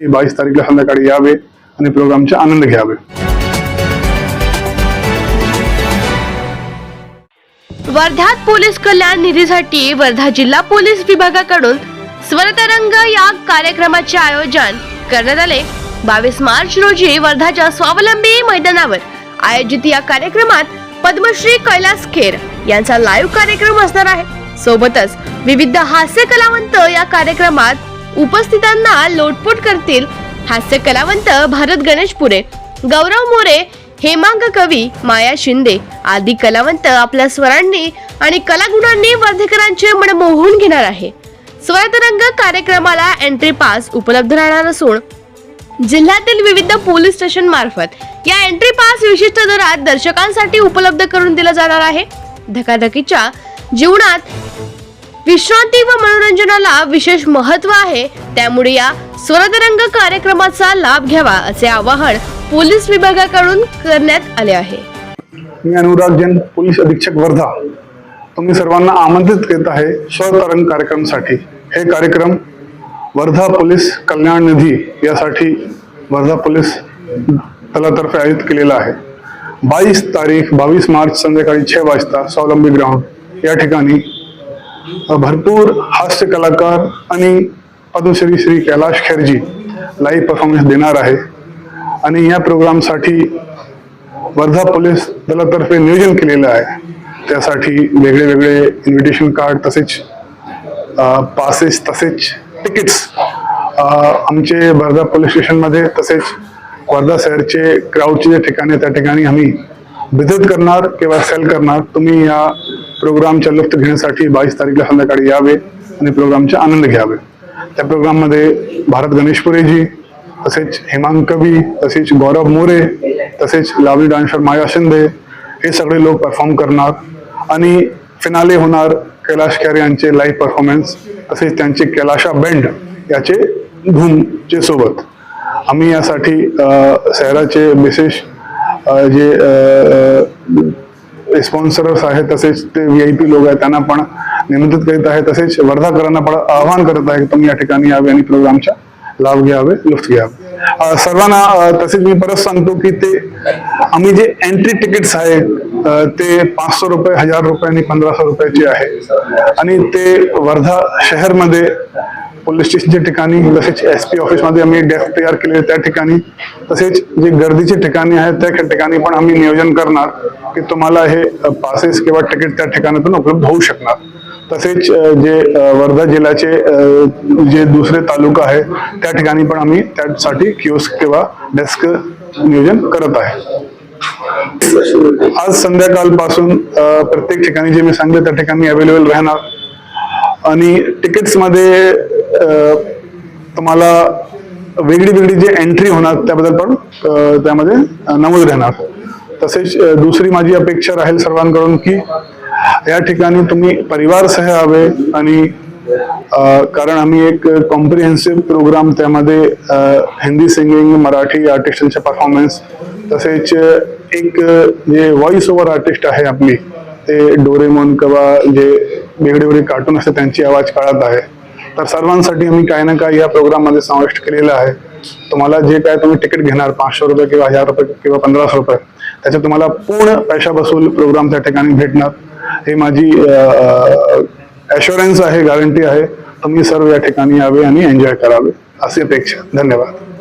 बावीस तारीखला संध्याकाळी यावे आणि प्रोग्रामचे आनंद घ्यावे. वर्ध्यात पोलीस कल्याण निधीसाठी वर्धा जिल्हा पोलीस विभागाकडून स्वरतरंग या कार्यक्रमाचे आयोजन करण्यात आले. बावीस मार्च रोजी वर्धाच्या स्वावलंबी मैदानावर आयोजित या कार्यक्रमात पद्मश्री कैलास खेर यांचा लाईव्ह कार्यक्रम असणार आहे. सोबतच विविध हास्य कलावंत या कार्यक्रमात उपस्थितांना लोटपोट करतील. हास्य कलावंत भारत गणेशपुरे. गौरव मोरे हेमांग कवी माया शिंदे आदी कलावंत आपल्या स्वरांनी आणि कलागुणांनी वर्धेकरांचे मन मोहून घेणार आहे. स्वरतरंग कार्यक्रमाला एंट्री पास उपलब्ध राहणार असून जिल्ह्यातील विविध पोलीस स्टेशन मार्फत या एंट्री पास विशिष्ट दरात दर्शकांसाठी उपलब्ध करून दिला जाणार आहे. धकाधकीच्या जीवनात विश्रांती व मनोरंजनाला विशेष महत्त्व आहे. त्यामुळे या स्वरतरंग कार्यक्रमाचा लाभ घ्यावा असे आवाहन पोलीस विभागाकडून करण्यात आले आहे. मी अनुराग जैन पोलीस अधीक्षक वर्धा. तुम्ही सर्वांना आमंत्रित करत आहे स्वतरंग कार्यक्रमासाठी. हे कार्यक्रम वर्धा पोलीस कल्याण निधी यासाठी वर्धा पोलीस दलातर्फे आयोजित केलेला आहे. बावीस तारीख बावीस मार्च संध्याकाळी छे वाजता स्वावलंबी ग्राउंड या ठिकाणी भरपूर हास्य कलाकार आणि पद्मश्री श्री कैलाश खेरजी लाईव्ह परफॉर्मन्स देणार आहे. आणि या प्रोग्रामसाठी वर्धा पोलीस दलातर्फे नियोजन केलेलं आहे. त्यासाठी वेगळे वेगळे इन्व्हिटेशन कार्ड तसेच पासेस तसेच तिकीट्स आमचे वर्धा पोलीस स्टेशनमध्ये तसेच वर्धा शहरचे क्राऊडचे जे ठिकाणी त्या ठिकाणी आम्ही विजिट करणार किंवा सेल करणार. तुम्ही या प्रोग्रामचा लुफ्त घेण्यासाठी बावीस तारीखला संध्याकाळी यावे आणि प्रोग्रामचे आनंद घ्यावे. त्या प्रोग्राममध्ये भारत गणेशपुरेजी तसेच हेमांग कवी तसेच गौरव मोरे तसेच लावणी डान्सर माया शिंदे हे सगळे लोक परफॉर्म करणार आणि फिनाले होणार कैलाश खेर यांचे लाईव्ह परफॉर्मन्स तसेच त्यांचे कैलाशा बेंड याचे धूमचे सोबत. आम्ही यासाठी शहराचे विशेष जे स्पॉन्सर्स आहेत तसेच ते व्ही आय पी लोक आहेत त्यांना पण निमंत्रित करीत आहे तसेच वर्धाकरांना पण आवाहन करत आहे की तुम्ही या ठिकाणी यावे आणि प्रोग्रामच्या लाभ घ्यावे लुफ्त घ्यावे. सर्वांना तसेच मी परत सांगतो की ते आम्ही जे एंट्री तिकीट्स आहेत ते पाचशे रुपये हजार रुपये आणि पंधराशे रुपयाचे आहे. आणि ते वर्धा शहरमध्ये पोलीस स्टेशनच्या ठिकाणी तसेच एस पी ऑफिसमध्ये आम्ही डेस्क तयार केले त्या ठिकाणी. तसेच जे गर्दीचे ठिकाणी आहेत त्या ठिकाणी पण आम्ही नियोजन करणार की तुम्हाला हे पासेस किंवा तिकीट त्या ठिकाणातून उपलब्ध होऊ शकणार. तसेच जे वर्धा जिल्ह्याचे जे दुसरे तालुका आहे त्या ठिकाणी पण आम्ही त्यासाठी किओस्क किंवा डेस्क नियोजन करत आहे. आज संध्याकाळपासून प्रत्येक ठिकाणी जे मी सांगितलं त्या ठिकाणी अवेलेबल राहणार. आणि तिकीट्समध्ये तुम्हाला वेगळी वेगळी जी एंट्री होणार त्याबद्दल पण त्यामध्ये नमूद राहणार. तसेच दुसरी माझी अपेक्षा राहील सर्वांकडून की या ठिकाणी तुम्ही परिवारसह हवे आणि कारण आम्ही एक कॉम्प्रिहेन्सिव्ह प्रोग्राम त्यामध्ये हिंदी सिंगिंग मराठी आर्टिस्टांचे परफॉर्मन्स तसेच एक जे व्हॉइस ओव्हर आर्टिस्ट आहे आपली ते डोरेमोन किंवा जे वेगळे वेगळे कार्टून असतात त्यांची आवाज काढत आहे. तर सर्वांसाठी आम्ही काही ना काही या प्रोग्राममध्ये समाविष्ट केलेलं आहे. तुम्हाला जे काय तुम्ही तिकीट घेणार पाचशे रुपये किंवा हजार रुपये किंवा पंधराशे रुपये त्याचे तुम्हाला पूर्ण पैशा बसूल प्रोग्राम त्या ठिकाणी भेटणार. हे माझी ॲश्युरन्स आहे गॅरंटी आहे. तुम्ही सर्व या ठिकाणी यावे आणि एन्जॉय करावे. अशी अपेक्षा. धन्यवाद.